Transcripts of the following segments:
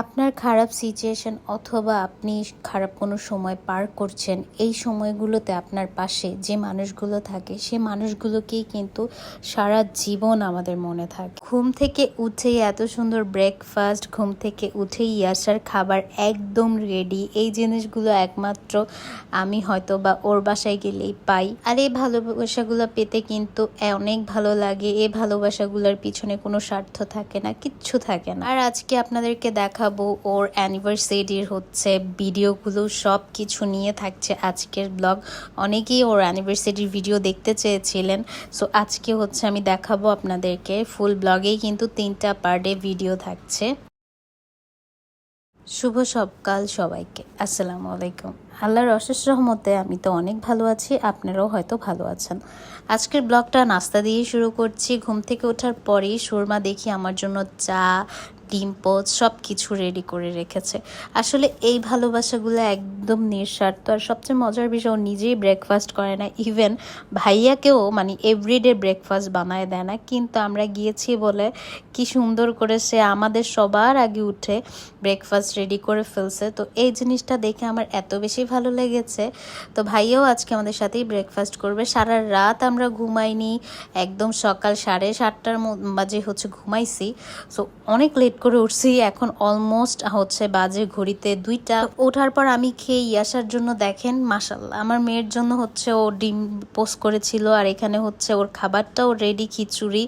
আপনার খারাপ সিচুয়েশন অথবা আপনি খারাপ কোনো সময় পার করছেন, এই সময়গুলোতে আপনার পাশে যে মানুষগুলো থাকে, সে মানুষগুলোকেই কিন্তু সারা জীবন আমাদের মনে থাকে। ঘুম থেকে উঠেই এত সুন্দর ব্রেকফাস্ট ঘুম থেকে উঠেই ইয়াসার খাবার একদম রেডি এই জিনিসগুলো একমাত্র আমি হয়তো বা ওর বাসায় গেলেই পাই। আর এই ভালোবাসাগুলো পেতে কিন্তু অনেক ভালো লাগে। এই ভালোবাসাগুলোর পিছনে কোনো স্বার্থ থাকে না, কিচ্ছু থাকে না। আর আজকে আপনাদেরকে দেখাবো। ওর অ্যানিভার্সারির হচ্ছে ভিডিওগুলো সব কিছু নিয়ে থাকছে আজকের ব্লগ অনেকেই ওর অ্যানিভার্সারির ভিডিও দেখতে চেয়েছিলেন। সো আজকে হচ্ছে আমি দেখাবো আপনাদেরকে ফুল ব্লগেই কিন্তু তিনটা পার ডে ভিডিও থাকছে। শুভ সকাল সবাইকে। আসসালামু আলাইকুম। আল্লাহর অশেষ রহমতে আমি তো অনেক ভালো আছি, আপনারাও হয়তো ভালো আছেন। আজকের ব্লগটা নাস্তা দিয়ে শুরু করছি। ঘুম থেকে ওঠার পরেই সুরমা দেখি আমার জন্য চা ডিম পোচ সব কিছু রেডি করে রেখেছে। আসলে এই ভালোবাসাগুলো একদম নিঃস্বার্থ। আর সবচেয়ে মজার বিষয়, ও নিজেই ব্রেকফাস্ট করে না। ইভেন ভাইয়াকেও মানে এভরিডে ব্রেকফাস্ট বানায় দেয় না। কিন্তু আমরা গিয়েছি বলে কি সুন্দর করে সে আমাদের সবার আগে উঠে ব্রেকফাস্ট রেডি করে ফেলছে। তো এই জিনিসটা দেখে আমার এত বেশি ভালো লেগেছে। তো ভাইয়াও আজকে আমাদের সাথেই ব্রেকফাস্ট করবে। সারা রাত আমরা ঘুমাইনি। একদম সকাল সাড়ে সাতটার ম- বাজে হচ্ছে ঘুমাইছি। সো অনেক লেট করে উঠছি। এখন অলমোস্ট হচ্ছে বাজে ঘড়িতে দুইটা। ওঠার পর আমি খেয়ে ইয়াসার জন্য দেখেন মাসাল্লাহ আমার মেয়ের জন্য হচ্ছে ও ডিম পোস্ট করেছিল আর এখানে হচ্ছে ওর খাবারটাও রেডি খিচুড়ি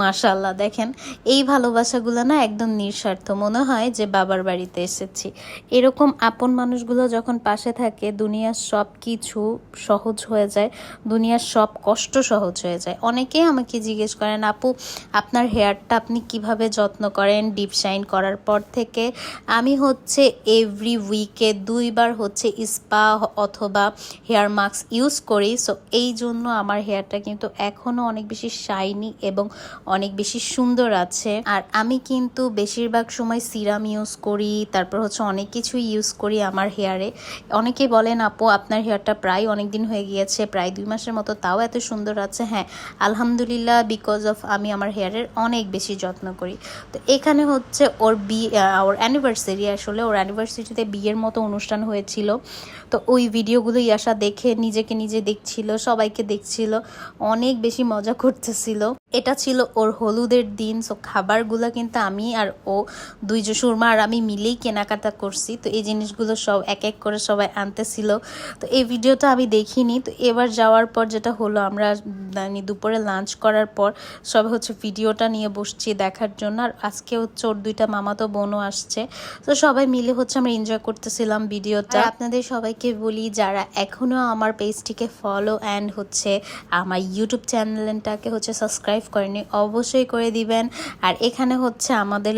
মাশাল্লাহ দেখেন, এই ভালোবাসাগুলো না একদম নিঃস্বার্থ। মনে হয় যে বাবার বাড়িতে এসেছি। এরকম আপন মানুষগুলো যখন পাশে থাকে, দুনিয়ার সব কিছু সহজ হয়ে যায়। দুনিয়ার সব কষ্ট সহজ হয়ে যায়। অনেকেই আমাকে জিজ্ঞেস করেন, আপু, আপনার হেয়ারটা আপনি কীভাবে যত্ন করেন? ডিপ শাইন করার পর থেকে আমি হচ্ছে এভরি উইকে দুইবার হচ্ছে স্পা অথবা হেয়ার মাস্ক ইউজ করি। সো এই জন্য আমার হেয়ারটা কিন্তু এখনও অনেক বেশি শাইনি এবং অনেক বেশি সুন্দর আছে। আর আমি কিন্তু বেশিরভাগ সময় সিরাম ইউজ করি, তারপর হচ্ছে অনেক কিছু ইউজ করি আমার হেয়ারে অনেকে বলেন, আপু, আপনার হেয়ারটা প্রায় অনেক দিন হয়ে গিয়েছে, প্রায় দুই মাসের মতো, তাও এত সুন্দর আছে। হ্যাঁ আলহামদুলিল্লাহ বিকজ অফ আমি আমার হেয়ারের অনেক বেশি যত্ন করি। তো এখানে হচ্ছে ওর বিয়ে ওর অ্যানিভার্সারি আসলে ওর অ্যানিভার্সারিতে বিয়ের মতো অনুষ্ঠান হয়েছিল। তো ওই ভিডিওগুলো ইয়াশা দেখে নিজেকে নিজে দেখছিল, সবাইকে দেখছিল, অনেক বেশি মজা করতেছিল। এটা ছিল ওর হলুদের দিন সো খাবারগুলো কিন্তু আমি আর ও দুইজন সুরমা আর আমি মিলেই কেনাকাটা করছি। তো এই জিনিসগুলো সব এক এক করে সবাই আনতেছিল। তো এই ভিডিওটা আমি দেখিনি। তো এবার যাওয়ার পর যেটা হলো, আমরা মানে দুপুরে লাঞ্চ করার পর সবাই হচ্ছে ভিডিওটা নিয়ে বসছি দেখার জন্য। আর আজকে হচ্ছে ওর দুইটা মামাতো বোনও আসছে। তো সবাই মিলে হচ্ছে আমরা এনজয় করতেছিলাম ভিডিওটা। আপনাদের সবাইকে বলি, যারা এখনও আমার পেজটিকে ফলো অ্যান্ড হচ্ছে আমার ইউটিউব চ্যানেলটাকে হচ্ছে সাবস্ক্রাইব করেনি, অবশ্যই করে দিবেন। আর এখানে হচ্ছে আমাদের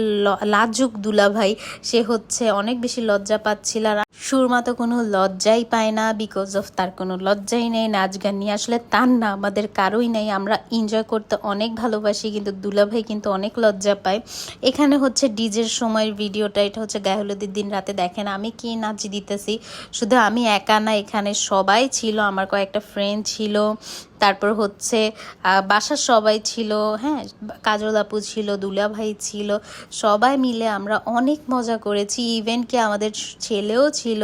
লাজুক দুলাভাই, সে হচ্ছে অনেক বেশি লজ্জা পাচ্ছিল। আর সুরমা তো কোনো লজ্জাই পায় না বিকজ অফ তার কোনো লজ্জাই নেই, নাচ গান নিয়ে। আসলে তার না, আমাদের কারোই নেই। আমরা এনজয় করতে অনেক ভালোবাসি, কিন্তু দুলাভাই কিন্তু অনেক লজ্জা পায়। এখানে হচ্ছে ডিজের সময়ের ভিডিওটা, এটা হচ্ছে গায়ে দিন রাতে দেখেন, আমি কি নাচ দিতেছি? শুধু আমি একা না, এখানে সবাই ছিল, আমার কয়েকটা ফ্রেন্ড ছিল। তারপর হচ্ছে বাসার সবাই ছিল হ্যাঁ কাজল আপু ছিল, দুলা ভাই ছিল, সবাই মিলে আমরা অনেক মজা করেছি। ইভেন কি আমাদের ছেলেও ছিল।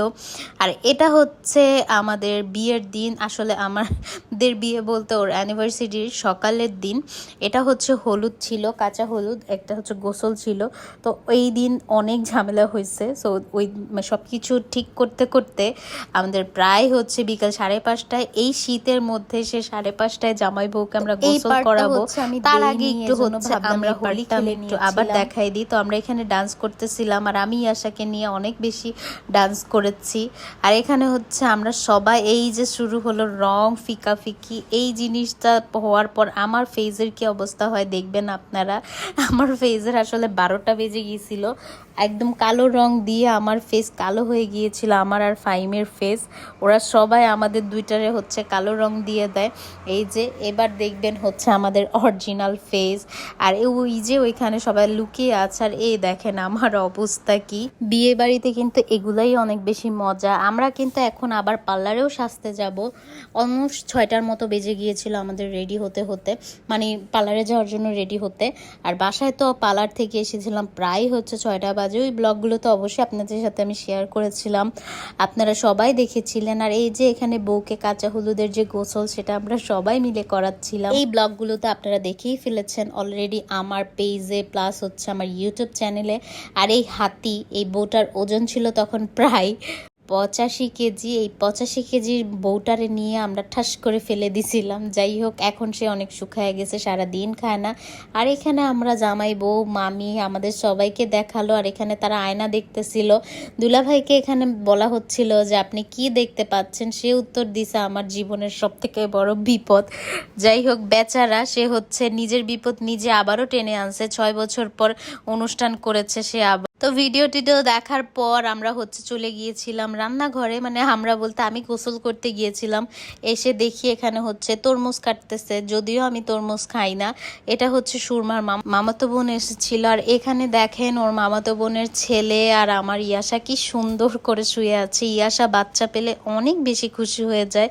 আর এটা হচ্ছে আমাদের বিয়ের দিন। আসলে আমাদের বিয়ে বলতে ওর অ্যানিভার্সারির সকালের দিন। এটা হচ্ছে হলুদ ছিল, কাঁচা হলুদ, একটা হচ্ছে গোসল ছিল। তো এই দিন অনেক ঝামেলা হয়েছে। সো ওই সব কিছু ঠিক করতে করতে আমাদের প্রায় হচ্ছে বিকাল সাড়ে পাঁচটায় এই শীতের মধ্যে সে সাড়ে পাঁচটায় জামাই বউকে আমরা গোসল করাবো। তার আগে একটু হচ্ছে আমরা এই হোলি খেলে একটু আবার দেখাই দিই। তো আমরা এখানে ডান্স করতেছিলাম আর আমি আশাকে নিয়ে অনেক বেশি ডান্স করেছি। আর এখানে হচ্ছে আমরা সবাই এই যে শুরু হলো রং ফিকা ফিকি এই জিনিসটা হওয়ার পর আমার ফেজের কি অবস্থা হয় দেখবেন আপনারা? আমার ফেজের আসলে বারোটা বেজে গিয়েছিল। একদম কালো রং দিয়ে আমার ফেস কালো হয়ে গিয়েছিল আমার আর ফাইমের ফেস ওরা সবাই আমাদের দুইটারে হচ্ছে কালো রং দিয়ে দেয়। এই যে এবার দেখবেন হচ্ছে আমাদের অরিজিনাল ফেস আর ওই যে ওইখানে সবাই লুকিয়ে আছে, আর এই দেখেন আমার অবস্থা কি। বিয়ে বাড়িতে কিন্তু এগুলাই অনেক বেশি মজা। আমরা কিন্তু এখন আবার পার্লারেও সাজতে যাব। অলমোস্ট ছয়টার মতো বেজে গিয়েছিল আমাদের রেডি হতে হতে মানে পার্লারে যাওয়ার জন্য রেডি হতে। আর বাসায় তো পার্লার থেকে এসেছিলাম, প্রায় হচ্ছে ছয়টা বাজে। ওই ব্লগগুলো তো অবশ্যই আপনাদের সাথে আমি শেয়ার করেছিলাম। আপনারা সবাই দেখেছিলেন। আর এই যে এখানে বউকে কাঁচা হলুদের যে গোসল, সেটা আমরা সবাই মিলে করাচ্ছিলাম। এই ব্লগগুলোতে আপনারা দেখেই ফেলেছেন অলরেডি আমার পেজে প্লাস হচ্ছে আমার ইউটিউব চ্যানেলে আর এই হাতি, এই বোটার ওজন ছিল তখন প্রায় পঁচাশি কেজি, এই পঁচাশি কেজির বউটারে নিয়ে আমরা ঠাস করে ফেলে দিছিলাম। যাই হোক, এখন সে অনেক শুকায় গেছে সারা দিন খায় না। আর এখানে আমরা জামাই বউ, মামি, আমাদের সবাইকে দেখাল। আর এখানে তারা আয়না দেখতেছিল। দুলাভাইকে এখানে বলা হচ্ছিল যে, আপনি কি দেখতে পাচ্ছেন? সে উত্তর দিছে, আমার জীবনের সব থেকে বড় বিপদ। যাই হোক, বেচারা, সে হচ্ছে নিজের বিপদ নিজে আবারও টেনে আনছে। ছয় বছর পর অনুষ্ঠান করেছে সে আবার। তো ভিডিও টিডিও দেখার পর আমরা হচ্ছে চলে গিয়েছিলাম রান্নাঘরে। মানে আমরা বলতে আমি গোসল করতে গিয়েছিলাম। এসে দেখি এখানে হচ্ছে তরমুজ কাটতেছে। যদিও আমি তরমুজ খাই না। এটা হচ্ছে সুরমার মামাতো বোন এসেছিল। আর এখানে দেখেন ওর মামাতো বোনের ছেলে আর আমার ইয়াসা কি সুন্দর করে শুয়ে আছে। ইয়াসা বাচ্চা পেলে অনেক বেশি খুশি হয়ে যায়।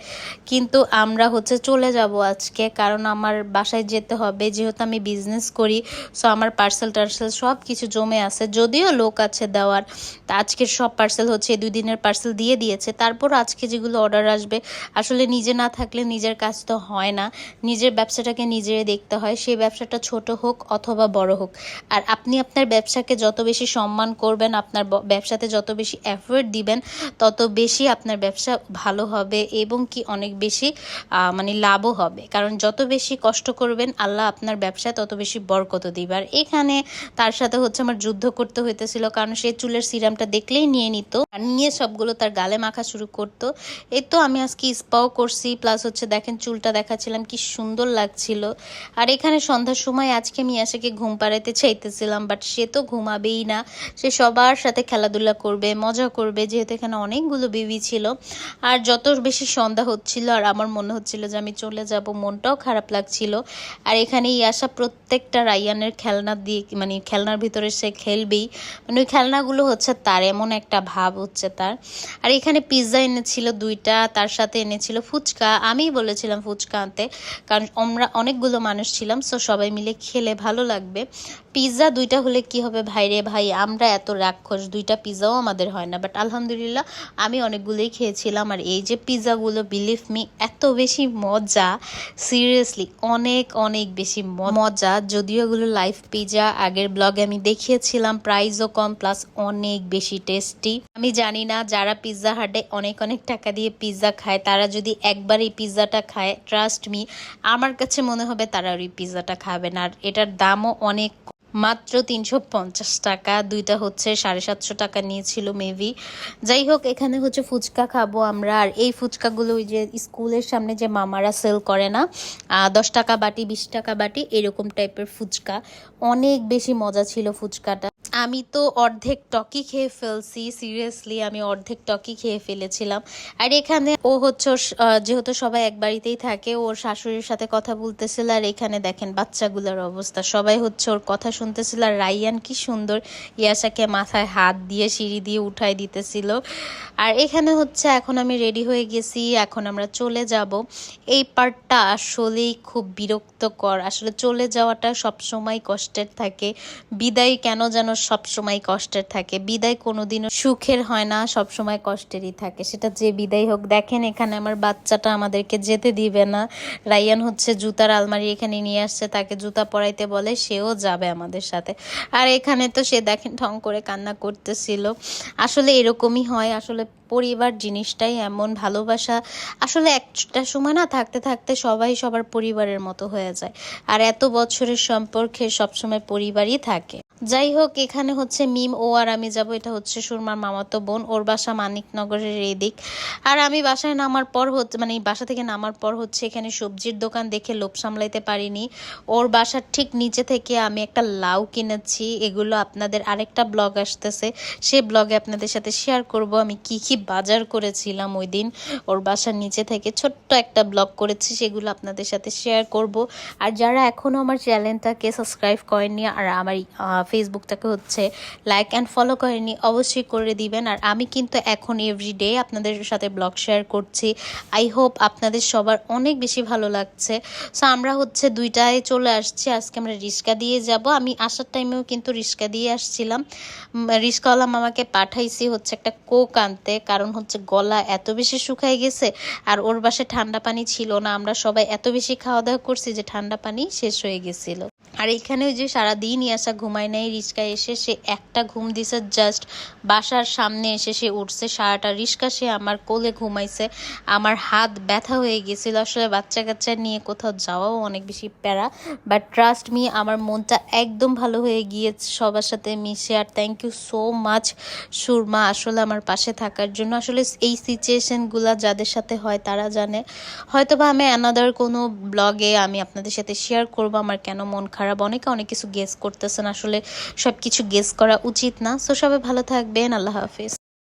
কিন্তু আমরা হচ্ছে চলে যাব আজকে। কারণ আমার বাসায় যেতে হবে। যেহেতু আমি বিজনেস করি সো আমার পার্সেল টার্সেল সব কিছু জমে আছে। যদিও লোক আছে দেওয়ার। তা আজকের সব পার্সেল হচ্ছে দুই দিনের পার্সেল দিয়ে দিয়েছে। তারপর আজকে যেগুলো অর্ডার আসবে, আসলে নিজে না থাকলে নিজের কাজ তো হয় না। নিজের ব্যবসাটাকে নিজের দেখতে হয়। সেই ব্যবসাটা ছোট হোক অথবা বড় হোক। আর আপনি আপনার ব্যবসাকে যত বেশি সম্মান করবেন, আপনার ব্যবসাতে যত বেশি এফোর্ট দিবেন, তত বেশি আপনার ব্যবসা ভালো হবে এবং কি অনেক বেশি মানে লাভও হবে। কারণ যত বেশি কষ্ট করবেন, আল্লাহ আপনার ব্যবসায় তত বেশি বরকত দিবে। আর এখানে তার সাথে হচ্ছে আমার যুদ্ধ করতে হইতেছিল কারণ সে চুলের সিরামটা দেখলেই নিয়ে নিত আর নিয়ে সবগুলো তার গালে মাখা শুরু করতো। এই তো আমি আজকে স্পাও করছি, প্লাস হচ্ছে দেখেন চুলটা দেখাচ্ছিলাম, কি সুন্দর লাগছিল। আর এখানে সন্ধ্যার সময় আজকে আমি আশাকে ঘুম পাড়াইতে চাইতেছিলাম বাট সে তো ঘুমাবেই না। সে সবার সাথে খেলাধুলা করবে, মজা করবে, যেহেতু এখানে অনেকগুলো বেবি ছিল। আর যত বেশি সন্ধ্যা হচ্ছিল, আর আমার মনে হচ্ছিল যে আমি চলে যাব, মনটাও খারাপ লাগছিল। আর এখানে ইয়াসা প্রত্যেকটা রাইয়ানের খেলনা দিয়ে মানে খেলনার ভিতরে সে খেলবেই। মানে ওই খেলনাগুলো হচ্ছে তার, এমন একটা ভাব হচ্ছে তার। আর এখানে পিৎজা এনেছিল দুইটা, তার সাথে এনেছিল ফুচকা। আমিই বলেছিলাম ফুচকা আনতে, কারণ আমরা অনেকগুলো মানুষ ছিলাম সো সবাই মিলে খেলে ভালো লাগবে। পিৎজা দুইটা হলে কি হবে ভাই রে ভাই? আমরা এত রাক্ষস, দুইটা পিৎজাও আমাদের হয় না। বাট আলহামদুলিল্লাহ, আমি অনেকগুলোই খেয়েছিলাম। আর এই যে পিৎজাগুলো বিলিভ মি এত বেশি মজা সিরিয়াসলি অনেক অনেক বেশি মজা। যদিও এগুলো লাইভ পিৎজা আগের ব্লগে আমি দেখিয়েছিলাম প্রাইসও কম প্লাস অনেক বেশি টেস্টি আমি জানি না যারা পিৎজা হাটে অনেক অনেক টাকা দিয়ে পিৎজা খায়, তারা যদি একবার এই পিৎজাটা খায় ট্রাস্ট মি আমার কাছে মনে হবে তারা ওই পিৎজাটা খাবে না। আর এটার দামও অনেক মাত্র তিনশো পঞ্চাশ টাকা, দুইটা হচ্ছে সাড়ে সাতশো টাকা নিয়েছিল মেবি যাই হোক, এখানে হচ্ছে ফুচকা খাব আমরা। আর এই ফুচকাগুলো ওই যে স্কুলের সামনে যে মামারা সেল করে না দশ টাকা বাটি, বিশ টাকা বাটি, এরকম টাইপের ফুচকা। অনেক বেশি মজা ছিল ফুচকাটা। আমি তো অর্ধেক টকি খেয়ে ফেলছি সিরিয়াসলি আমি অর্ধেক টকি খেয়ে ফেলেছিলাম। আর এখানে ও হচ্ছে যেহেতু সবাই এক বাড়িতেই থাকে, ওর শাশুড়ির সাথে কথা বলতেছিল আর এখানে দেখেন বাচ্চাগুলোর অবস্থা। সবাই হচ্ছে ওর কথা শুনতেছিল আর রাইয়ান কি সুন্দর ইয়াসাকে মাথায় হাত দিয়ে, সিঁড়ি দিয়ে উঠাই দিতেছিল। আর এখানে হচ্ছে এখন আমি রেডি হয়ে গেছি, এখন আমরা চলে যাব। এই পার্টটা আসলেই খুব বিরক্তকর। আসলে চলে যাওয়াটা সবসময় কষ্টের থাকে। বিদায় কেন যেন সবসময় কষ্টের থাকে। বিদায় কোনোদিনও সুখের হয় না, সবসময় কষ্টেরই থাকে। সেটা যে বিদায় হোক, দেখেন এখানে আমার বাচ্চাটা আমাদেরকে যেতে দিবে না। রাইয়ান হচ্ছে জুতার আলমারি এখানে নিয়ে আসছে, তাকে জুতা পরাইতে বলে সেও যাবে আমাদের সাথে। আর এখানে তো সে দেখেন ঠং করে কান্না করতেছিল। আসলে এরকমই হয়, আসলে পরিবার জিনিসটাই এমন, ভালোবাসা আসলে একটা সময় না থাকতে থাকতে সবাই সবার পরিবারের মতো হয়ে যায়। আর এত বছরের সম্পর্কে সবসময় পরিবারই থাকে। যাই হোক এখানে হচ্ছে মিম ও আর আমি যাব। এটা হচ্ছে সুরমার মামাতো বোন। ওর বাসা মানিকনগরের এদিক আর আমি বাসায় নামার পর হচ্ছে মানে বাসা থেকে নামার পর হচ্ছে এখানে সবজির দোকান দেখে লোভ সামলাইতে পারিনি। ওর বাসার ঠিক নিচে থেকে আমি একটা লাউ কিনেছি। এগুলো আপনাদের আরেকটা ব্লগ আসতেছে। সে ব্লগে আপনাদের সাথে শেয়ার করব। আমি কি কি বাজার করেছিলাম ওই দিন ওর বাসার নিচে থেকে ছোট্ট একটা ব্লগ করেছি। সেগুলো আপনাদের সাথে শেয়ার করব। আর যারা এখনও আমার চ্যানেলটাকে সাবস্ক্রাইব করেননি, আর আমার ফেসবুকটাকে হচ্ছে লাইক অ্যান্ড ফলো করেনি অবশ্যই করে দিবেন। আর আমি কিন্তু এখন এভরিডে আপনাদের সাথে ব্লগ শেয়ার করছি। আই হোপ আপনাদের সবার অনেক বেশি ভালো লাগছে। সো আমরা হচ্ছে দুইটায় চলে আসছি। আজকে আমরা রিক্সা দিয়ে যাব। আমি আসার টাইমেও কিন্তু রিক্সা দিয়ে আসছিলাম। উম, রিক্সাওয়ালা মামাকে পাঠাইছি হচ্ছে একটা কোক আনতে। কারণ হচ্ছে গলা এত বেশি শুকাই গেছে আর ওর বাসায় ঠান্ডা পানি ছিল না। আমরা সবাই এত বেশি খাওয়া দাওয়া করছি যে ঠান্ডা পানি শেষ হয়ে গেছিল। আর এখানে ওই যে সারাদিনই আসা ঘুমায় নাই রিক্সায় এসে সে একটা ঘুম দিছে জাস্ট বাসার সামনে এসে সে উঠছে, সারাটা রিক্সা সে আমার কোলে ঘুমাইছে, আমার হাত ব্যথা হয়ে গেছিল। আসলে বাচ্চা কাচ্চা নিয়ে কোথাও যাওয়াও অনেক বেশি প্যারা বাট ট্রাস্ট মি আমার মনটা একদম ভালো হয়ে গিয়েছে সবার সাথে মিশে। আর thank you so much Surma, আসলে আমার পাশে থাকার জন্য। আসলে এই সিচুয়েশনগুলো যাদের সাথে হয় তারা জানে। হয়তো বা আমি অ্যানাদার কোনো ব্লগে আমি আপনাদের সাথে শেয়ার করব, আমার কেন মন খারাপ, অনেকে অনেক কিছু গেস করতেছেন। আসলে সব কিছু গেস করা উচিত না। সো সবাই ভালো থাকবেন। আল্লাহ হাফিজ।